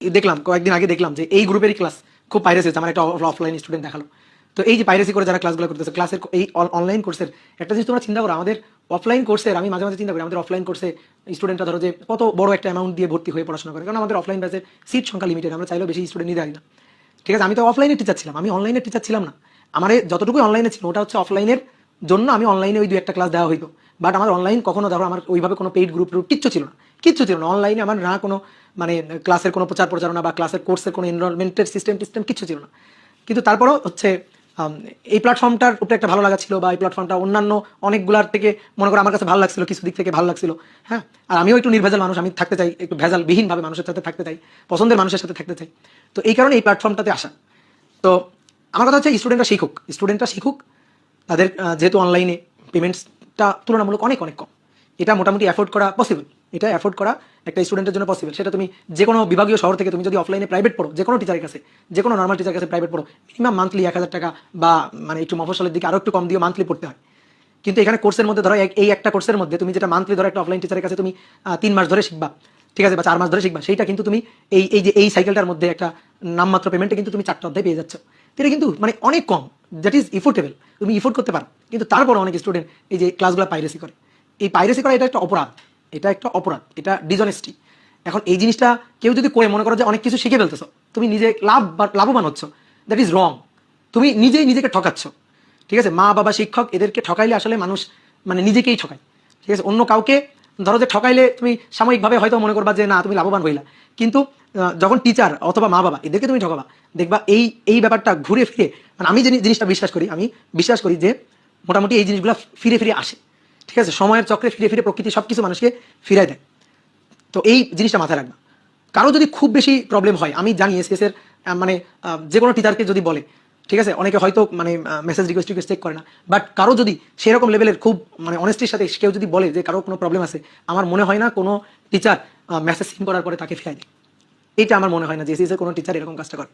দেখলাম, কয়েকদিন আগে দেখলাম যে এই গ্রুপেরই ক্লাস খুব পাইরেসি হচ্ছে আমার একটা অফলাইন স্টুডেন্ট দেখাল। তো এই যে পাইরেসি করে যারা ক্লাসগুলো করতেছে ক্লাসের এই অনলাইন কোর্সের একটা জিনিস তোমরা চিন্তা করো, আমাদের অফলাইন কোর্সের আমি মাঝে মাঝে চিন্তা করি, আমাদের অফলাইন কোর্সে স্টুডেন্টরা ধরো যে কত বড় একটা অ্যামাউন্ট দিয়ে ভর্তি হয়ে পড়াশোনা করে। কারণ আমাদের অফলাইন ব্যাচের সিট সংখ্যা লিমিটেড আমরা চাইলেও বেশি স্টুডেন্ট নিতে পারি না। ঠিক আছে, আমি তো অফলাইনে টিচার ছিলাম, আমি অনলাইনে টিচার ছিলাম না। আমার যতটুকু অনলাইনে ছিল, ওটা হচ্ছে অফলাইনের জন্য আমি অনলাইনে ওই দু একটা ক্লাস দেওয়া হইতো। বাট আমার অনলাইন কখনো ধরো আমার ওইভাবে কোনো পেইড গ্রুপ গ্রুপ কিচ্ছু ছিল না। কিচ্ছু ছিল না। অনলাইনে আমার না কোনো মানে ক্লাসের কোনো প্রচার প্রচারণা বা ক্লাসের কোর্সের কোনো এনরোলমেন্টের সিস্টেম টিস্টেম কিচ্ছু ছিল না। কিন্তু তারপরও হচ্ছে এই প্ল্যাটফর্মটার উপরে একটা ভালো লাগা ছিল বা এই প্ল্যাটফর্মটা অন্যান্য অনেকগুলার থেকে, মনে করো আমার কাছে ভালো লাগছিল, কিছু দিক থেকে ভালো লাগছিল হ্যাঁ? আর আমিও একটু নির্ভেজাল মানুষ, আমি থাকতে চাই, একটু ভেজাল বিহীনভাবে মানুষের সাথে থাকতে চাই, পছন্দের মানুষের সাথে থাকতে চাই। তো এই কারণে এই প্ল্যাটফর্মটাতে আসা। তো আমার কথা হচ্ছে স্টুডেন্টরা শিখুক। স্টুডেন্টরা শিখুক তাদের যেহেতু অনলাইনে পেমেন্টসটা তুলনামূলক অনেক অনেক কম। এটা মোটামুটি অ্যাফোর্ড করা পসিবল এটা অ্যাফোর্ড করা একটা স্টুডেন্টের জন্য পসিবল সেটা তুমি যে কোনো বিভাগীয় শহর থেকে তুমি যদি অফলাইনে প্রাইভেট পড়ো যে কোনো টিচারের কাছে যে কোনো নর্মাল টিচারের কাছে প্রাইভেট পড়ো মিনিমাম মান্থলি এক হাজার টাকা বা মানে একটু মফসলের দিকে আরও একটু কম দিয়ে মান্থলি পড়তে হয়। কিন্তু এখানে কোর্সের মধ্যে ধরো এই একটা কোর্সের মধ্যে তুমি যেটা মান্থলি ধরো একটা অফলাইন টিচারের কাছে তুমি তিন মাস ধরে শিখবা। ঠিক আছে? বা চার মাস ধরে শিখবা। সেইটা কিন্তু তুমি এই এই যে, এই সাইকেলটার মধ্যে একটা নামমাত্র পেমেন্টে কিন্তু তুমি চারটা অধ্যায় পেয়ে যাচ্ছ। এটা কিন্তু মানে অনেক কম দ্যাট ইজ ইফোর্টেবল তুমি ইফোর্ট করতে পারো। কিন্তু তারপর অনেক স্টুডেন্ট এই যে ক্লাসগুলো পাইরেসি করে। এই পাইরেসি করা এটা একটা অপরাধ, এটা একটা অপরাধ, এটা ডিজনেস্টি এখন এই জিনিসটা কেউ যদি করে, মনে করো যে অনেক কিছু শিখে ফেলতেছো, তুমি নিজে লাভ লাভবান হচ্ছ দ্যাট ইজ রং তুমি নিজেই নিজেকে ঠকাচ্ছ। ঠিক আছে? মা, বাবা, শিক্ষক, এদেরকে ঠকাইলে আসলে মানুষ মানে নিজেকেই ঠকায়। ঠিক আছে? অন্য কাউকে ধরো যে ঠকাইলে তুমি সাময়িকভাবে হয়তো মনে করবা যে না, তুমি লাভবান হইলা। কিন্তু যখন টিচার অথবা মা বাবা এদেরকে তুমি ঠকাবা, দেখবা এই এই ব্যাপারটা ঘুরে ফিরে মানে আমি যে জিনিসটা বিশ্বাস করি, আমি বিশ্বাস করি যে মোটামুটি এই জিনিসগুলো ফিরে ফিরে আসে। ঠিক আছে? সময়ের চক্রে ফিরে ফিরে প্রকৃতি সব কিছু মানুষকে ফিরাই দেয়। তো এই জিনিসটা মাথায় রাখবা। কারও যদি খুব বেশি প্রবলেম হয়, আমি জানি এসএস এর মানে যে কোনো টিচারকে যদি বলে ঠিক আছে? অনেকে হয়তো মানে মেসেজ রিকোয়েস্ট রিকোয়েস্ট চেক করে না। বাট কারও যদি সেরকম লেভেলের খুব মানে অনেস্টির সাথে কেউ যদি বলে যে কারও কোনো প্রবলেম আছে, আমার মনে হয় না কোনো টিচার মেসেজ সিন করার পরে তাকে ফেলে দেয় এটা আমার মনে হয় না যে এসএস এর কোনো টিচার এরকম কাজটা করে।